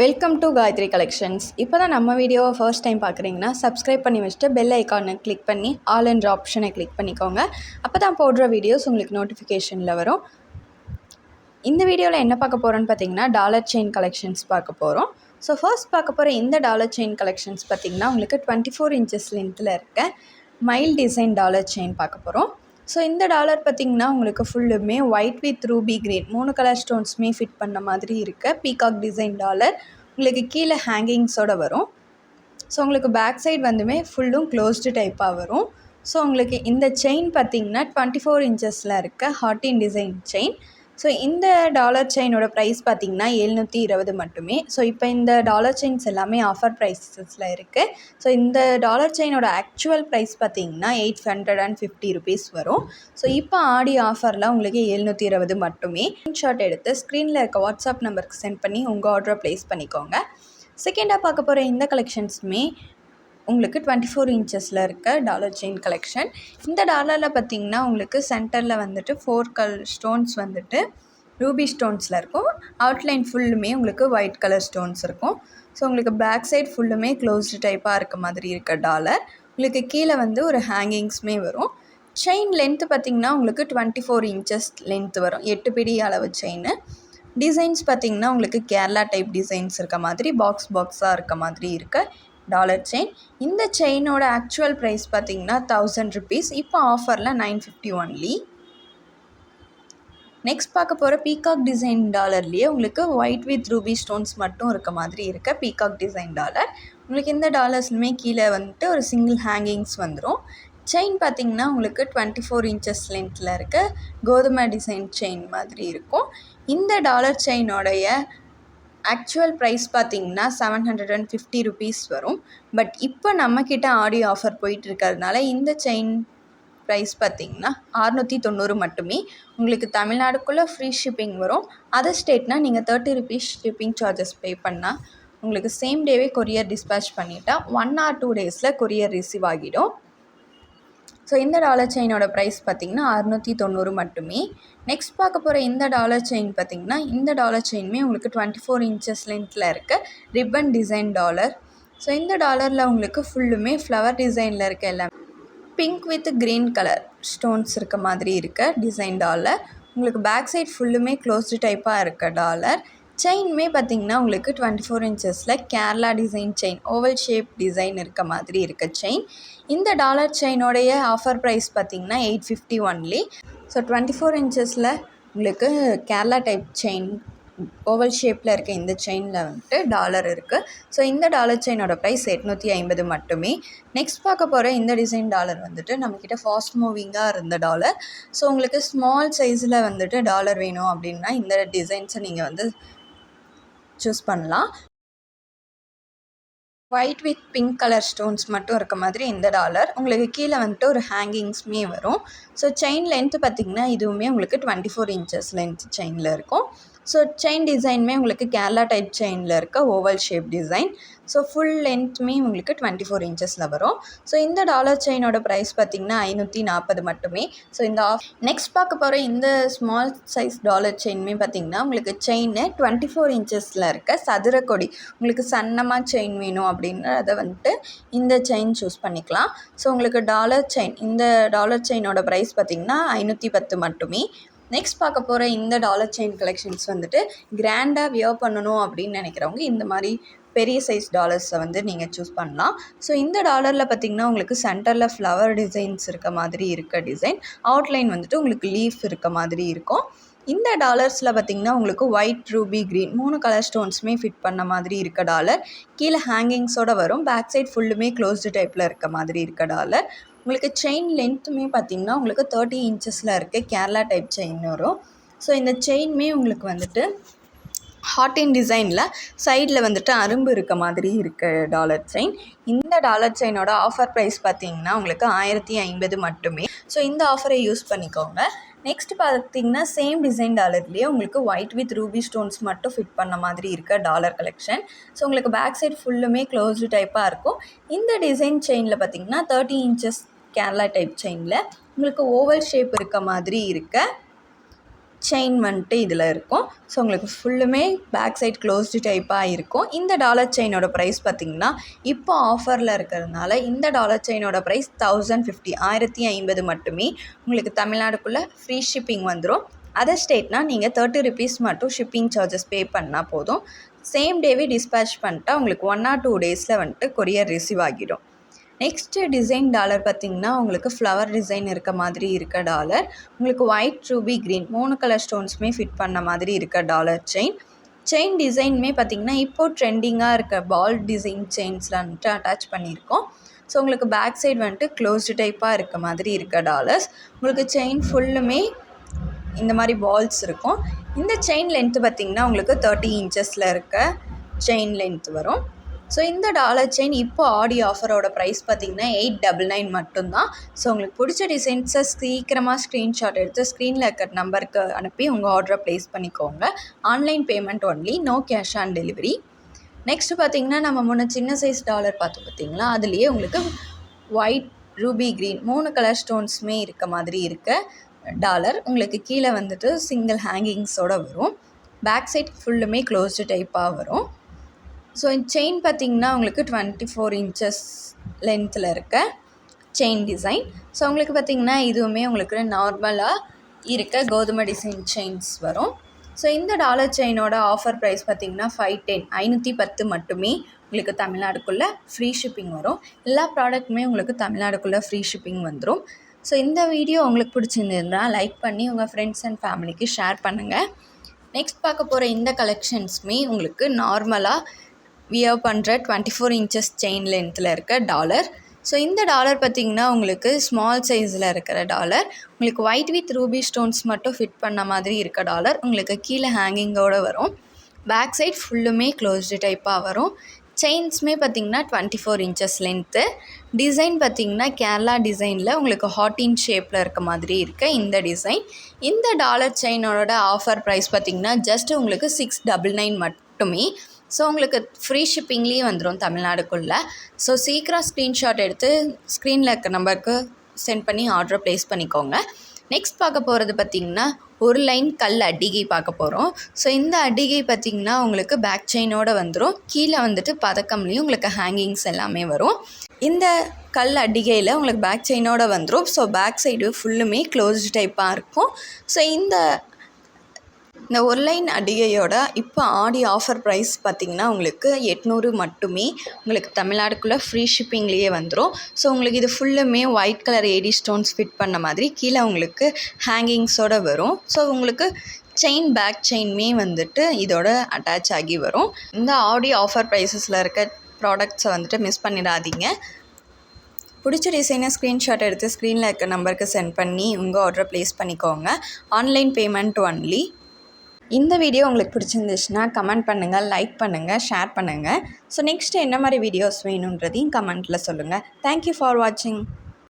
Welcome to Gayatri collections இப்போ தான் நம்ம வீடியோவை ஃபர்ஸ்ட் டைம் பார்க்குறீங்கன்னா சப்ஸ்கிரைப் பண்ணி வச்சுட்டு பெல் ஐக்கானை கிளிக் பண்ணி ஆல் என்ற ஆப்ஷனை கிளிக் பண்ணிக்கோங்க. அப்போ தான் போடுற வீடியோஸ் உங்களுக்கு நோட்டிஃபிகேஷனில் வரும். இந்த வீடியோவில் என்ன பார்க்க போகிறோன்னு பார்த்தீங்கன்னா டாலர் செயின் கலெக்ஷன்ஸ் பார்க்க போகிறோம் ஸோ ஃபர்ஸ்ட் பார்க்க போகிற இந்த டாலர் செயின் கலெக்ஷன்ஸ் பார்த்தீங்கன்னா உங்களுக்கு டுவெண்ட்டி ஃபோர் இன்ச்சஸ் லென்த்தில் இருக்க மைல் டிசைன் டாலர் செயின் பார்க்க போகிறோம் ஸோ இந்த டாலர் பார்த்திங்கன்னா உங்களுக்கு ஃபுல்லுமே ஒயிட் வித் ரூபி கிரீன் மூணு கலர் ஸ்டோன்ஸுமே ஃபிட் பண்ண மாதிரி இருக்க. பீகாக் டிசைன் டாலர் உங்களுக்கு கீழே ஹேங்கிங்ஸோடு வரும். ஸோ உங்களுக்கு பேக் சைட் வந்துமே ஃபுல்லும் க்ளோஸ்டு டைப்பாக வரும். ஸோ உங்களுக்கு இந்த செயின் பார்த்திங்கன்னா டுவெண்ட்டி ஃபோர் இன்ச்சஸில் இருக்க ஹாட்டின் டிசைன் செயின் ஸோ இந்த டாலர் செயினோட ப்ரைஸ் பார்த்திங்கன்னா எழுநூற்றி இருபது மட்டுமே. ஸோ இப்போ இந்த டாலர் செயின்ஸ் எல்லாமே ஆஃபர் ப்ரைஸஸில் இருக்குது ஸோ இந்த டாலர் செயினோட ஆக்சுவல் ப்ரைஸ் பார்த்திங்கன்னா eight hundred and fifty rupees வரும். ஸோ இப்போ ஆடி ஆஃபரில் உங்களுக்கு எழுநூற்றி இருபது மட்டுமே. ஸ்க்ரீன்ஷாட் எடுத்து ஸ்க்ரீனில் இருக்க வாட்ஸ்அப் நம்பருக்கு சென்ட் பண்ணி உங்கள் ஆர்டரை ப்ளேஸ் பண்ணிக்கோங்க. செகண்டாக பார்க்க போகிற இந்த கலெக்ஷன்ஸுமே உங்களுக்கு டுவெண்ட்டி ஃபோர் இன்ச்சஸில் இருக்க டாலர் செயின் கலெக்ஷன் இந்த டாலரில் பார்த்தீங்கன்னா உங்களுக்கு சென்டரில் வந்துட்டு ஃபோர் கல் ஸ்டோன்ஸ் வந்துட்டு ரூபி ஸ்டோன்ஸில் இருக்கும். அவுட்லைன் ஃபுல்லுமே உங்களுக்கு ஒயிட் கலர் ஸ்டோன்ஸ் இருக்கும். ஸோ உங்களுக்கு பேக் சைட் ஃபுல்லுமே க்ளோஸ்டு டைப்பாக இருக்க மாதிரி இருக்க டாலர் உங்களுக்கு கீழே வந்து ஒரு ஹேங்கிங்ஸுமே வரும். செயின் லென்த்து பார்த்திங்கன்னா உங்களுக்கு டுவெண்ட்டி ஃபோர் இன்ச்சஸ் லென்த்து வரும். எட்டு பிடி அளவு செயின் டிசைன்ஸ் பார்த்திங்கன்னா உங்களுக்கு கேரளா டைப் டிசைன்ஸ் இருக்க மாதிரி பாக்ஸ் பாக்ஸாக இருக்க மாதிரி இருக்க டாலர் செயின் இந்த செயினோட ஆக்சுவல் ப்ரைஸ் பார்த்தீங்கன்னா தௌசண்ட் ருபீஸ் இப்போ ஆஃபரில் நைன் ஃபிஃப்டி ஒன்லி நெக்ஸ்ட் பார்க்க போகிற பீகாக் டிசைன் டாலர்லேயே உங்களுக்கு ஒயிட் வித் ரூபி ஸ்டோன்ஸ் மட்டும் இருக்க மாதிரி இருக்க பீகாக் டிசைன் டாலர் உங்களுக்கு இந்த டாலர்ஸ்லுமே கீழே வந்துட்டு ஒரு சிங்கிள் ஹேங்கிங்ஸ் வந்துடும் செயின் பார்த்திங்கன்னா உங்களுக்கு டுவெண்ட்டி ஃபோர் இன்ச்சஸ் லென்த்தில் இருக்க கோதுமை டிசைன் செயின் மாதிரி இருக்கும். இந்த டாலர் செயினோடைய ஆக்சுவல் ப்ரைஸ் பார்த்தீங்கன்னா seven hundred and fifty rupees வரும். பட் இப்போ நம்மக்கிட்ட ஆடி ஆஃபர் போயிட்டு இருக்கிறதுனால இந்த செயின் ப்ரைஸ் பார்த்திங்கன்னா அறநூற்றி தொண்ணூறு மட்டுமே. உங்களுக்கு தமிழ்நாடுக்குள்ளே ஃப்ரீ ஷிப்பிங் வரும். அதர் ஸ்டேட்னால் நீங்கள் thirty rupees shipping charges pay பண்ணால் உங்களுக்கு சேம் டேவே கொரியர் டிஸ்பேச் பண்ணிட்டால் ஒன் ஆர் டூ டேஸில் கொரியர் ரிசீவ் ஆகிடும். ஸோ இந்த டாலர் செயினோட ப்ரைஸ் பார்த்திங்கன்னா அறநூற்றி தொண்ணூறு மட்டுமே. நெக்ஸ்ட் பார்க்க போகிற இந்த டாலர் செயின் பார்த்திங்கன்னா இந்த டாலர் செயினுமே உங்களுக்கு டுவெண்ட்டி ஃபோர் இன்ச்சஸ் லென்த்தில் இருக்க. ரிப்பன் டிசைன் டாலர் ஸோ இந்த டாலரில் உங்களுக்கு ஃபுல்லுமே ஃப்ளவர் டிசைனில் இருக்க எல்லாமே. Pink with green colour stones இருக்க மாதிரி இருக்க டிசைன் டாலர் உங்களுக்கு பேக் சைட் ஃபுல்லுமே க்ளோஸ்டு டைப்பாக இருக்க டாலர் செயின்மே பார்த்திங்கன்னா உங்களுக்கு twenty four இன்ச்சஸில் Kerala design chain oval shape design இருக்க மாதிரி இருக்க செயின். இந்த டாலர் செயினோடைய ஆஃபர் ப்ரைஸ் பார்த்திங்கன்னா eight fifty only. So twenty four இன்ச்சஸில் உங்களுக்கு கேரளா டைப் செயின் ஓவல் ஷேப்பில் இருக்க இந்த செயினில் வந்துட்டு டாலர் இருக்குது ஸோ இந்த டாலர் செயினோட ப்ரைஸ் எட்நூற்றி ஐம்பது மட்டுமே. நெக்ஸ்ட் பார்க்க போகிற இந்த டிசைன் டாலர் வந்துட்டு நம்மக்கிட்ட ஃபாஸ்ட் மூவிங்காக இருந்த டாலர். ஸோ உங்களுக்கு ஸ்மால் சைஸில் வந்துட்டு டாலர் வேணும் அப்படின்னா இந்த டிசைன்ஸை நீங்கள் வந்து சூஸ் பண்ணலாம். White with pink colour stones மட்டும் இருக்க மாதிரி இந்த டாலர் உங்களுக்கு கீழே வந்துட்டு ஒரு ஹேங்கிங்ஸுமே வரும். ஸோ செயின் லென்த்து பார்த்திங்கன்னா இதுவுமே உங்களுக்கு டுவெண்ட்டி ஃபோர் இன்ச்சஸ் லென்த் செயினில் இருக்கும். ஸோ செயின் டிசைனுமே உங்களுக்கு கேரளா டைப் செயினில் இருக்க oval shape design so full லென்த்துமே உங்களுக்கு டுவெண்ட்டி ஃபோர் இன்ச்சஸில் வரும். ஸோ இந்த டாலர் செயினோட ப்ரைஸ் பார்த்திங்கன்னா ஐநூற்றி நாற்பது மட்டுமே. ஸோ இந்த ஆஃப் நெக்ஸ்ட் பார்க்க போகிற இந்த ஸ்மால் சைஸ் டாலர் செயினுமே பார்த்திங்கன்னா உங்களுக்கு செயின் டுவெண்ட்டி ஃபோர் இன்ச்சஸில் இருக்க சதுரக்கொடி உங்களுக்கு சன்னமாக செயின் வேணும் அப்படின்னு அதை வந்துட்டு இந்த செயின் சூஸ் பண்ணிக்கலாம். ஸோ உங்களுக்கு டாலர் செயின் இந்த டாலர் செயினோட ப்ரைஸ் பார்த்திங்கன்னா ஐநூற்றி பத்து மட்டுமே. நெக்ஸ்ட் பார்க்க போகிற இந்த டாலர் செயின் கலெக்ஷன்ஸ் வந்துட்டு கிராண்டாக வியர் பண்ணணும் அப்படின்னு நினைக்கிறவங்க இந்த மாதிரி பெரிய சைஸ் டாலர்ஸை வந்து நீங்கள் சூஸ் பண்ணலாம். ஸோ இந்த டாலரில் பார்த்திங்கன்னா உங்களுக்கு சென்டரில் ஃப்ளவர் டிசைன்ஸ் இருக்க மாதிரி இருக்க டிசைன் அவுட்லைன் வந்துட்டு உங்களுக்கு லீஃப் இருக்க மாதிரி இருக்கும். இந்த டாலர்ஸில் பார்த்திங்கன்னா உங்களுக்கு ஒயிட் ரூபி க்ரீன் மூணு கலர் ஸ்டோன்ஸுமே ஃபிட் பண்ண மாதிரி இருக்க டாலர் கீழே ஹேங்கிங்ஸோடு வரும். பேக் சைட் ஃபுல்லுமே க்ளோஸ்டு டைப்பில் இருக்க மாதிரி இருக்க டாலர் உங்களுக்கு செயின் லென்த்துமே பார்த்திங்கன்னா உங்களுக்கு தேர்ட்டி இன்ச்சஸில் இருக்க கேரளா டைப் செயின் வரும். ஸோ இந்த செயின்மே உங்களுக்கு வந்துட்டு ஹாட் இன் டிசைனில் சைடில் வந்துட்டு அரும்பு இருக்க மாதிரி இருக்க டாலர் செயின் இந்த டாலர் செயினோட ஆஃபர் ப்ரைஸ் பார்த்தீங்கன்னா உங்களுக்கு ஆயிரத்தி ஐம்பது மட்டுமே. ஸோ இந்த ஆஃபரை யூஸ் பண்ணிக்கோங்க. நெக்ஸ்ட் பார்த்தீங்கன்னா சேம் டிசைன் டாலர்லேயே உங்களுக்கு ஒயிட் வித் ரூபி ஸ்டோன்ஸ் மட்டும் ஃபிட் பண்ண மாதிரி இருக்க டாலர் கலெக்ஷன் ஸோ உங்களுக்கு பேக் சைட் ஃபுல்லுமே க்ளோஸ்டு டைப்பாக இருக்கும். இந்த டிசைன் செயினில் பார்த்தீங்கன்னா தேர்ட்டி இன்ச்சஸ் கேரளா டைப் செயினில் உங்களுக்கு ஓவல் ஷேப் இருக்க மாதிரி இருக்க செயின் வந்துட்டு இதில் இருக்கும். ஸோ உங்களுக்கு ஃபுல்லுமே பேக் சைட் க்ளோஸ்டு டைப்பாக இருக்கும். இந்த டாலர் செயினோட ப்ரைஸ் பார்த்திங்கன்னா இப்போ ஆஃபரில் இருக்கிறதுனால இந்த டாலர் செயினோட ப்ரைஸ் தௌசண்ட் ஃபிஃப்டி ஆயிரத்தி ஐம்பது மட்டுமே உங்களுக்கு தமிழ்நாடுக்குள்ளே ஃப்ரீ ஷிப்பிங் வந்துடும் அதர் ஸ்டேட்னால் நீங்கள் தேர்ட்டி ருபீஸ் மட்டும் ஷிப்பிங் சார்ஜஸ் பே பண்ணால் போதும். சேம் டேவே டிஸ்பேச் பண்ணிட்டா உங்களுக்கு ஒன் ஆர் டூ டேஸில் வந்துட்டு கொரியர் ரிசீவ் ஆகிடும். நெக்ஸ்ட்டு டிசைன் டாலர் பார்த்திங்கன்னா உங்களுக்கு ஃப்ளவர் டிசைன் இருக்க மாதிரி இருக்க டாலர் உங்களுக்கு ஒயிட் ரூபி க்ரீன் மூணு கலர் ஸ்டோன்ஸுமே ஃபிட் பண்ண மாதிரி இருக்க டாலர் செயின் செயின் டிசைனுமே பார்த்திங்கன்னா இப்போது ட்ரெண்டிங்காக இருக்க பால் டிசைன் செயின்ஸில் வந்துட்டு அட்டாச் பண்ணியிருக்கோம். ஸோ உங்களுக்கு பேக் சைடு வந்துட்டு க்ளோஸ்டு டைப்பாக இருக்க மாதிரி இருக்க டாலர்ஸ் உங்களுக்கு செயின் ஃபுல்லுமே இந்த மாதிரி பால்ஸ் இருக்கும். இந்த செயின் லென்த்து பார்த்திங்கன்னா உங்களுக்கு தேர்ட்டி இன்ச்சஸில் இருக்க செயின் லென்த் வரும். ஸோ இந்த டாலர் செயின் இப்போ ஆடி ஆஃபரோட ப்ரைஸ் பார்த்திங்கன்னா எயிட் டபுள் நைன் மட்டும்தான். ஸோ உங்களுக்கு பிடிச்ச டிசைன்ஸை சீக்கிரமாக ஸ்க்ரீன்ஷாட் எடுத்து ஸ்க்ரீனில் இருக்கிற நம்பருக்கு அனுப்பி உங்கள் ஆர்டரை ப்ளேஸ் பண்ணிக்கோங்க. Online payment only no cash on delivery next பார்த்திங்கன்னா நம்ம முன்ன சின்ன சைஸ் டாலர் பார்த்தோம் பார்த்திங்களா? அதுலேயே உங்களுக்கு ஒயிட் ரூபி க்ரீன் மூணு கலர் ஸ்டோன்ஸுமே இருக்க மாதிரி இருக்க டாலர் உங்களுக்கு கீழே வந்துட்டு சிங்கிள் ஹேங்கிங்ஸோடு வரும். பேக் சைட் ஃபுல்லுமே க்ளோஸ்டு டைப்பாக வரும். ஸோ செயின் பார்த்திங்கன்னா உங்களுக்கு டுவெண்ட்டி ஃபோர் இன்ச்சஸ் லென்த்தில் இருக்க செயின் டிசைன் ஸோ உங்களுக்கு பார்த்திங்கன்னா இதுவுமே உங்களுக்கு நார்மலாக இருக்க கோதுமை டிசைன் செயின்ஸ் வரும். ஸோ இந்த டாலர் செயினோட ஆஃபர் ப்ரைஸ் பார்த்திங்கன்னா ஃபைவ் டென் ஐநூற்றி பத்து மட்டுமே உங்களுக்கு தமிழ்நாடுக்குள்ளே ஃப்ரீ ஷிப்பிங் வரும். எல்லா ப்ராடக்ட்டுமே உங்களுக்கு தமிழ்நாடுக்குள்ளே ஃப்ரீ ஷிப்பிங் வந்துடும் ஸோ இந்த வீடியோ உங்களுக்கு பிடிச்சிருந்ததுன்னா லைக் பண்ணி உங்கள் ஃப்ரெண்ட்ஸ் அண்ட் ஃபேமிலிக்கு ஷேர் பண்ணுங்கள் நெக்ஸ்ட் பார்க்க போகிற இந்த கலெக்ஷன்ஸுமே உங்களுக்கு நார்மலாக வியர் பண்ணுற டுவெண்ட்டி ஃபோர் இன்ச்சஸ் செயின் லென்த்தில் இருக்க டாலர் ஸோ இந்த டாலர் பார்த்திங்கன்னா உங்களுக்கு ஸ்மால் சைஸில் இருக்கிற டாலர் உங்களுக்கு ஒயிட் வித் ரூபி ஸ்டோன்ஸ் மட்டும் ஃபிட் பண்ண மாதிரி இருக்க டாலர் உங்களுக்கு கீழே ஹேங்கிங்கோடு வரும். பேக் சைட் ஃபுல்லுமே க்ளோஸ்டு டைப்பாக வரும். செயின்ஸுமே பார்த்திங்கன்னா twenty four inches length design பார்த்திங்கன்னா கேரளா டிசைனில் உங்களுக்கு ஹாட்டின் ஷேப்பில் இருக்க மாதிரி இருக்க இந்த டிசைன் இந்த டாலர் செயினோட ஆஃபர் ப்ரைஸ் பார்த்திங்கன்னா ஜஸ்ட் உங்களுக்கு சிக்ஸ் டபுள் நைன் மட்டுமே. ஸோ உங்களுக்கு ஃப்ரீ ஷிப்பிங்லேயே வந்துடும் தமிழ்நாடுக்குள்ளே. ஸோ சீக்கிரம் ஸ்க்ரீன்ஷாட் எடுத்து ஸ்க்ரீனில் இருக்க நம்பருக்கு சென்ட் பண்ணி ஆர்டர் ப்ளேஸ் பண்ணிக்கோங்க. நெக்ஸ்ட் பார்க்க போகிறது பார்த்திங்கன்னா ஒரு லைன் கல் அடிகை பார்க்க போகிறோம் ஸோ இந்த அடிகை பார்த்திங்கன்னா உங்களுக்கு பேக் செயினோடு வந்துடும் கீழே வந்துட்டு பதக்கம்லேயும் உங்களுக்கு ஹேங்கிங்ஸ் எல்லாமே வரும். இந்த கல் அடிகையில் உங்களுக்கு பேக் செயினோடு வந்துடும் ஸோ பேக் சைடு ஃபுல்லுமே க்ளோஸ்டு டைப்பாக இருக்கும். ஸோ இந்த இந்த ஒரு லைன் அடிகையோட இப்போ ஆடி ஆஃபர் ப்ரைஸ் பார்த்திங்கன்னா உங்களுக்கு எட்நூறு மட்டுமே உங்களுக்கு தமிழ்நாடுக்குள்ளே ஃப்ரீ ஷிப்பிங்லேயே வந்துடும் ஸோ உங்களுக்கு இது ஃபுல்லுமே white colour AD stones fit பண்ண மாதிரி கீழே உங்களுக்கு ஹேங்கிங்ஸோடு வரும். ஸோ உங்களுக்கு செயின் பேக் செயின்மே வந்துட்டு இதோட அட்டாச் ஆகி வரும். இந்த ஆடி ஆஃபர் ப்ரைஸஸில் இருக்க ப்ராடக்ட்ஸை வந்துட்டு மிஸ் பண்ணிடாதீங்க. பிடிச்ச டிசைனை ஸ்க்ரீன்ஷாட் எடுத்து ஸ்க்ரீனில் இருக்க நம்பருக்கு சென்ட் பண்ணி உங்கள் ஆர்டரை ப்ளேஸ் பண்ணிக்கோங்க. ஆன்லைன் பேமெண்ட் ஒன்லி இந்த வீடியோ உங்களுக்கு பிடிச்சிருந்துச்சுன்னா கமெண்ட் பண்ணுங்கள் லைக் பண்ணுங்கள் ஷேர் பண்ணுங்கள் ஸோ நெக்ஸ்ட்டு என்ன மாதிரி வீடியோஸ் வேணுன்றதையும் கமெண்ட்டில் சொல்லுங்கள் தேங்க்யூ ஃபார் வாட்சிங்